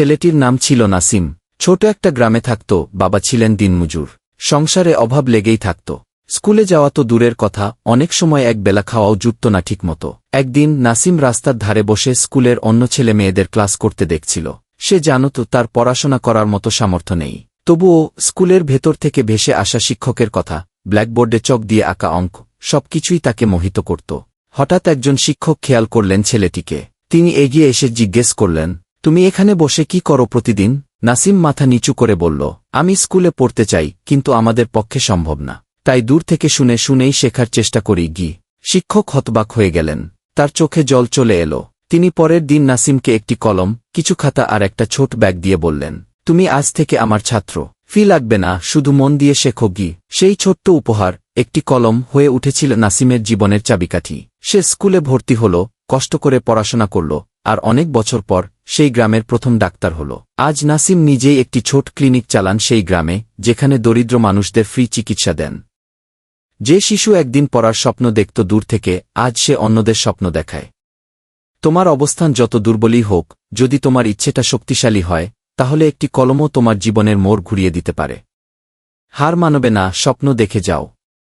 ছেলেটির নাম ছিল নাসিম। ছোট একটা গ্রামে থাকত, বাবা ছিলেন দিনমজুর। সংসারে অভাব লেগেই থাকত। স্কুলে যাওয়া তো দূরের কথা, অনেক সময় এক বেলা খাওয়াও জুটত না ঠিকমতো। একদিন নাসিম রাস্তার ধারে বসে স্কুলের অন্য ছেলে মেয়েদের ক্লাস করতে দেখছিল। সে জানত তার পড়াশোনা করার মতো সামর্থ্য নেই। তবুও, স্কুলের ভেতর থেকে ভেসে আসা শিক্ষকের কথা, ব্ল্যাকবোর্ডে চক দিয়ে আঁকা অঙ্ক, সবকিছুই তাকে মোহিত করত। হঠাৎ একজন শিক্ষক খেয়াল করলেন ছেলেটিকে। তিনি এগিয়ে এসে জিজ্ঞেস করলেন তুমি এখানে বসে কি করো প্রতিদিন? নাসিম মাথা নিচু করে বলল, আমি স্কুলে পড়তে চাই, কিন্তু আমাদের পক্ষে সম্ভব না। তাই দূর থেকে শুনে শুনেই শেখার চেষ্টা করি, গি। শিক্ষক হতবাক হয়ে গেলেন। তার চোখে জল চলে এলো। তিনি পরের দিন নাসিমকে একটি কলম, কিছু খাতা আর একটা ছোট ব্যাগ দিয়ে বললেন, তুমি আজ থেকে আমার ছাত্র। ফি লাগবে না, শুধু মন দিয়ে শেখো, গি। সেই ছোট্ট উপহার, একটি কলম হয়ে উঠেছিল নাসিমের জীবনের চাবিকাঠি। সে স্কুলে ভর্তি হল, কষ্ট করে পড়াশোনা করল, আর অনেক বছর পর সেই গ্রামের প্রথম ডাক্তার হল। আজ নাসিম নিজেই একটি ছোট ক্লিনিক চালান সেই গ্রামে, যেখানে দরিদ্র মানুষদের ফ্রি চিকিৎসা দেন। যে শিশু একদিন পড়ার স্বপ্ন দেখত দূর থেকে, আজ সে অন্যদের স্বপ্ন দেখায়। তোমার অবস্থান যত দুর্বলই হোক, যদি তোমার ইচ্ছেটা শক্তিশালী হয়, তাহলে একটি কলমও তোমার জীবনের মোড় ঘুরিয়ে দিতে পারে। হার মানবে না, স্বপ্ন দেখে যাও।